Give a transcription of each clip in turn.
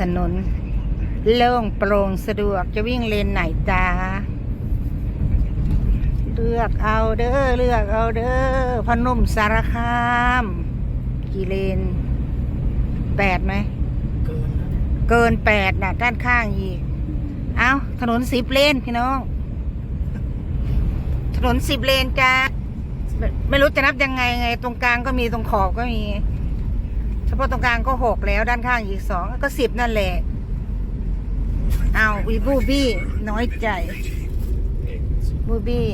ถนนโล่งโปร่งสะดวกจะวิ่งเลนไหนจ้าเลือกเอาเด้อเลือกเอาเด้อพนมสารคาม กี่เลนแปดไหม เกินแล้วเนี่ยเกินแปดน่ะด้านข้างอีก เอาถนนสิบเลนพี่น้อง ถนนสิบเลนจ้าไม่ไม่รู้จะนับยังไงไง ตรงกลางก็มีตรงขอบก็มีเฉ พาะตรงกลางก็หกแล้วด้านข้างอีกสองก็สิบนั่นแหละเอาวีบูบี้น้อยใจบูบี้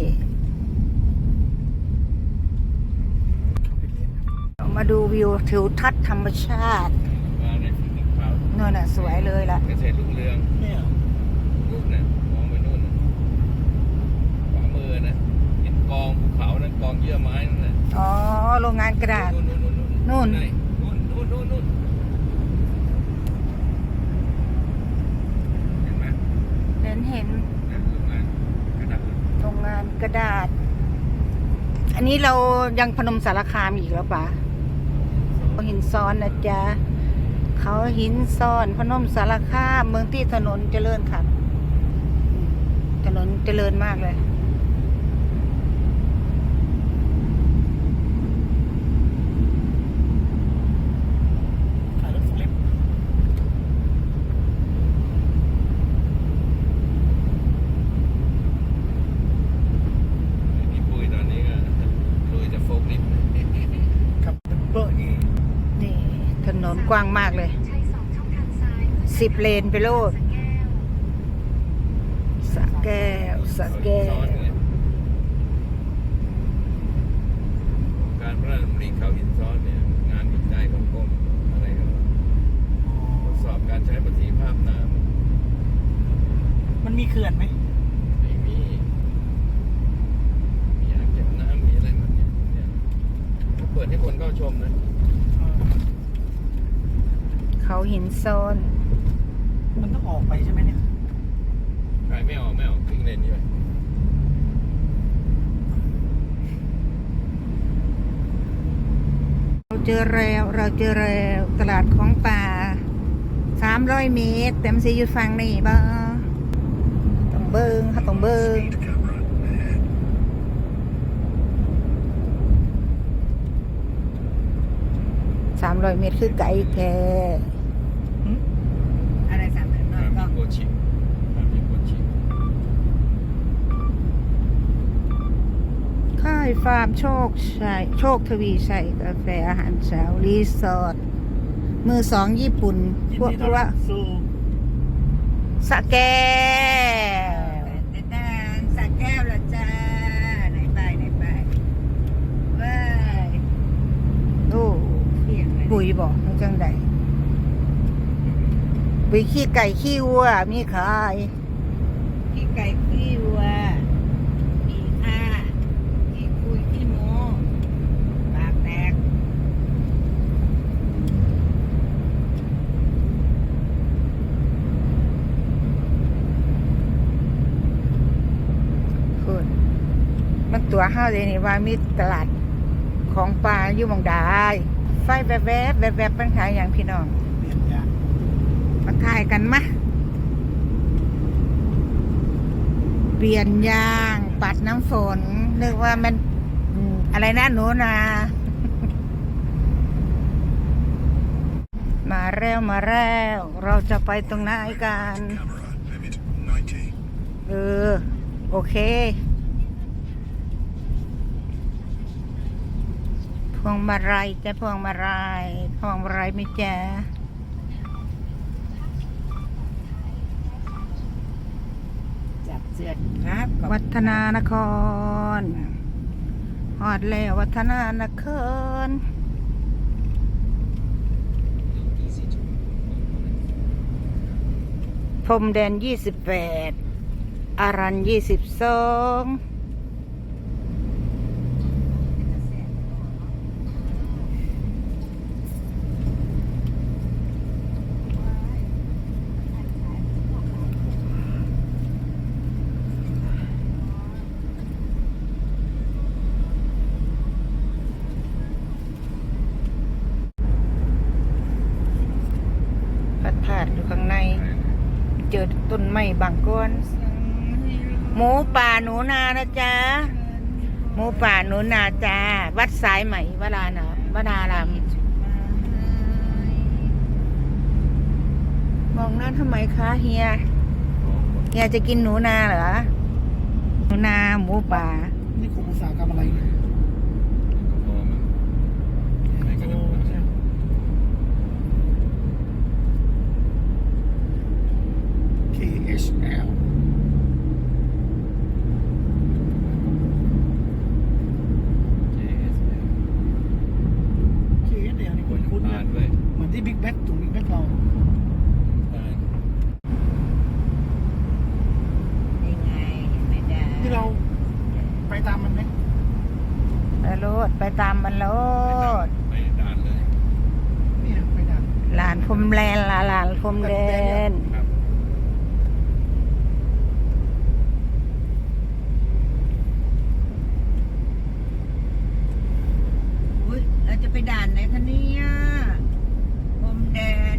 มาดูวิวทิวทัศน์ธรรมชาติมาในภูเขานู่นน่ะสวยเลยล่ะเกษตรรุ่งเรืองเนี่ยนู่นน่ะมองไปนู่นน่ะขวามือนะเห็นกองภูเขานะกองเยื่อไม้นั่นน่ะอ๋อโรงงานกระดาษนู่น นู่นนู่นู่นนนู่นนู่นนู่นนู่นเห็นไหมเห็นเห็นนั่นโรงงานกระดาษโรงงานกระดาษ อันนี้เรายังพนมสารคามอีกแล้วปะเขาหินซ้อนนะจ๊ะเขาหินซ้อนพนมสารคามเมืองที่ถนนเจริญค่ะ ถนนเจริญมากเลย ถ่ายรถสลิป นี่ปุ้ยตอนนี้ก็ลุยจะโฟกลิฟต์ กับเบอร์อี นี่ ถ นกว้างมากเลย สิบเลนไปโลดสะแก้วสะแก้วการพระราชดำริเขาหินซ้อนเนี่ย งานวิจัยของกรมอะไรกันทดสอบการใช้ประสิทธิภาพน้ำมันมีเขื่อนไหมไม่มี มีอ่างเก็บน้ำมีอะไรมดเนี่ยเนี่ยเขาเปิดให้คนเข้าชมนะ เขา หินซ้อน มันต้องออกไปใช่ไหมเนี่ยใครไม่ออกไม่ออกวิ่งเล่นอยู่เราเจอแล้วเราเจอแล้วตลาดของป่าสามร้อยเมตรแต่มันสิอยู่ฝั่งนี่บ่ต้องเบิงค่ะต้องเบิงสามร้อยเมตรคือไกลแท้ อะไรสามพันน้อยก็ มีโกชิมีโกชิ ค่า ยฟาร์มโชคชัยโชคทวีชัยกาแฟอาหารเช้ารีสอร์ทมือสองญี่ปุ่นยินพวกดีต้อนว่ารับสู่สะแก้วแต่แต่สักแก้วละจ้าไหนไปไหนไปเว้ยโอ้เพียงเลยปุ๋ยบอกมันจังใดปุ๋ยขี้ไก่ขี้วัวมีขายขี้ไก่ขี้วัวขี้ข้าขี้คุยขี้โมปากแตก คุณมัน ตัวห้าเลยนี่ว่ามีตลาดของปลาอยู่หมองได้ไฟแวบๆแวบๆแวบๆเป็นขายอย่างพี่น้องเปลี่ยนยางมาถ่ายกันมะเปลี่ยนยาง ปัดน้ำฝนนึกว่ามันอืมอะไรนะหนูนามาแล้วมาแล้วเราจะไปตรงไหนกัน เออ โอเค พวงมาลัยจะพวงมาลัยพวงมาลัยไม่แจ้จับเสือครับขอบวัฒนานครหอดแล้ววัฒนานครพรมแดนยี่สิบแปดอารันยี่สิบสอง ไประธาตุอยู่ข้างใน เจอต้นไม้บางก้อน หมูป่าหนูนานะจ๊ะ หมูป่าหนูนาจ้า วัดสายไหมวรานะวรารามมองหน้าทำไมคะเฮีย เฮียจะกินหนูนาเหรอ หนูนาหมูป่า นี่คุมอุตสาหกรรมอะไรเนี่ย พอมั้งไม่ก็ โอ้ ได้ ใช่ KHL เจ KHL นี่คนคุ้นๆทานะนด้วยเหมือนที่บิ๊กแบ็กถุงบิ๊กแบ็กเราทานยังไงเห็นไหมจ๊ะที่เราไปตามมันไหมไปโลดไปตามมันโลดไปด่านเลยเนี่ยไปตามหลานพรมแลนลาหลานพรมแลนครับ อุ้ยเราจะไปด่านไหนคะเนี่ยพรมแดน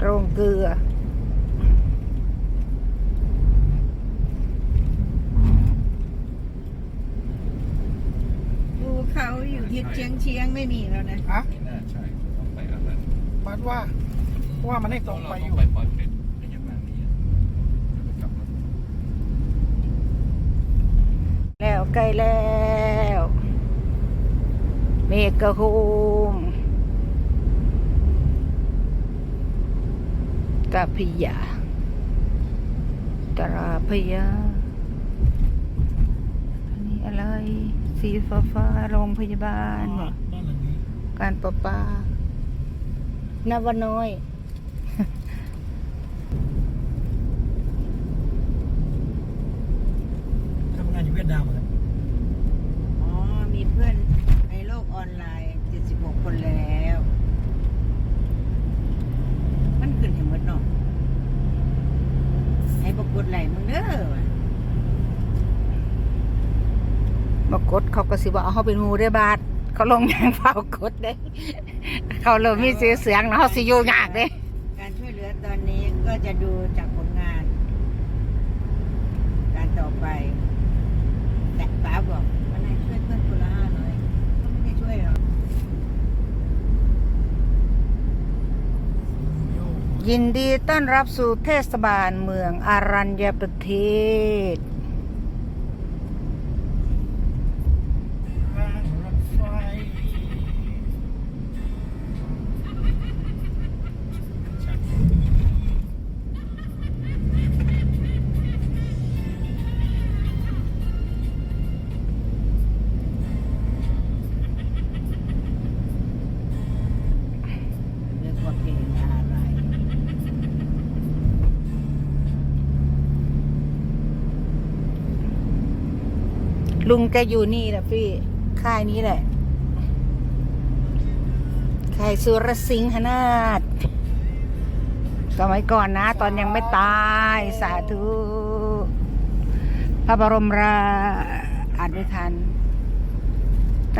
โรงเกลือ ภูเขาอยู่ที่ เชียงเชียงไม่มีแล้วนะอะไม่น่าใช่ต้องไปอะไรบัดว่าเพราะว่ามันได้ตรงไปอยู่ไปปอยเป็ดไปยังทางนี้จะกลับมาแล้วใกล้แล้วเมกะโฮมกาพยาตราพยาอันนี้อะไร สีฟ้าฟ้าๆโรงพยาบาลบ้านหลังนี้การประปานวน้อย ทำงานอยู่เวียดนามเหมือนกันอ๋อ มีเพื่อนในโลกออนไลน์ 76 คนแล้ว มันขึ้นเห็นหมดเนาะให้บกดไหลมึงเด้อว่ะ มากดเขาก็สิว่าเอาเขาเป็นหมูได้บาทเขาลงยางเฝ้ากดได้ เขาเริ่มมีเสียเสียงแล้วเขาสิอยู่ยากเด้การช่วยเหลือตอนนี้ก็จะดูจากผลงาน การต่อไป แต่ป๋าบอกวันไหนช่วยเพื่อนคนละห้าร้อยก็ไม่ได้ช่วยหรอกยินดีต้อนรับสู่เทศบาลเมืองอารัญญประเทศ ลุงแกอยู่นี่แหละพี่ค่ายนี้แหละค่ายสุรสิงหนาถสมัยก่อนนะ ตอนยังไม่ตายสาธุ พระบรมราอ่านไม่ทันน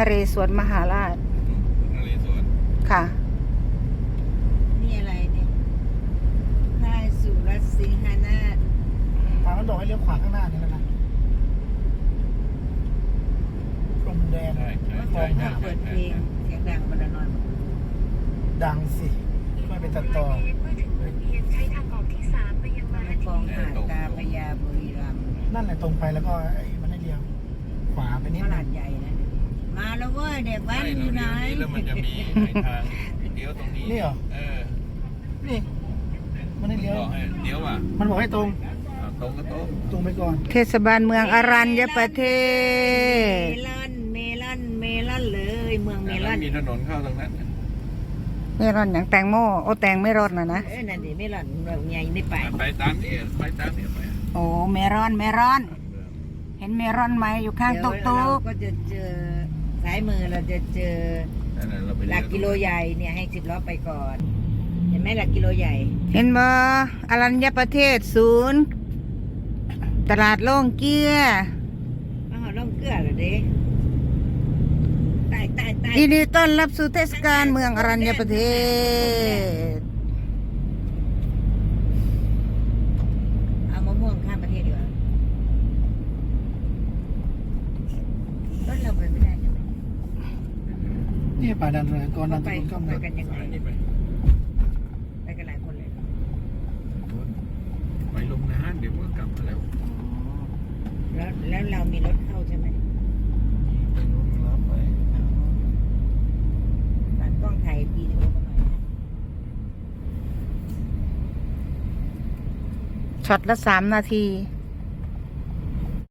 เรศวรมหาราชนเรศวรค่ะ นี่อะไรเนี่ยค่ายสุรสิงหนาถทางนั้นบอกให้เลี้ยวขวาข้างหน้านี่แล้วนะพรมแดนใช่ใช่ใช่ผมใช่ถ้าเปิดเพลงเสียงดังมันละน้อยมั้งดังสิไม่เป็นตัดต่อมันฟองหาดตาพญาบุรีรัมย์นั่นแหละตรงไปแล้วก็ไอ้มันให้เลี้ยวขวาไปนิดตนึลางดใหญ่นะ มาแล้วเว้ยเด็กแว้นอยู่ไหนแล้วมันจะมีทางเดี๋ยวตรงนี้นี่เหรอเออนี่มันให้เลี้ยว บอกให้เดี๋ยวอะมันบอกให้ตรงอะตรงก็ตรงตรงไปก่อน เทศบาลเมืองอรัญญประเทศลอนเลอ มืองเมแต่ลแล้อวนมีถนนเข้าตรงนั้นไม่รอนอย่างแตงโมโอ้แตงไม่รอดนะนะเอ้ยนั่นดิเมลอนเมืองใหญ่ในป่าไปตามนี้ไปตามนี้ไปโอ้เมรอนเมรอน เห็นเมรอนไหมอยู่ข้างเดี๋ยวตุ๊กเราตุ๊กก็จะเจอสายมือเราจะเจอนั่นแหละเราไปหลักกิโลใหญ่เนี่ยให้สิบล้อไปก่อน เห็นไหมหลักกิโลใหญ่ เห็นบ่อารัญญประเทศศูนย์ ตลาดโล่งเกี้ยมาหอล่องเกลือเหรอเด้ตา ยินดีต้อนรับสู่เทศกาลเมืองอรัญญประเทศ เอามะม่วงข้ามประเทศดีกว่ารถเราไปไม่ได้ใช่ไหมนี่ป่าดันเลยก่อนดันไปตรงไปกันยังไงไปกันหลายคนเลยไปลงน้ำเดี๋ยวก็กลับมาแล้ว แล้วแล้วเรามีรถเข้าใช่ไหม ช็อตละสามนาที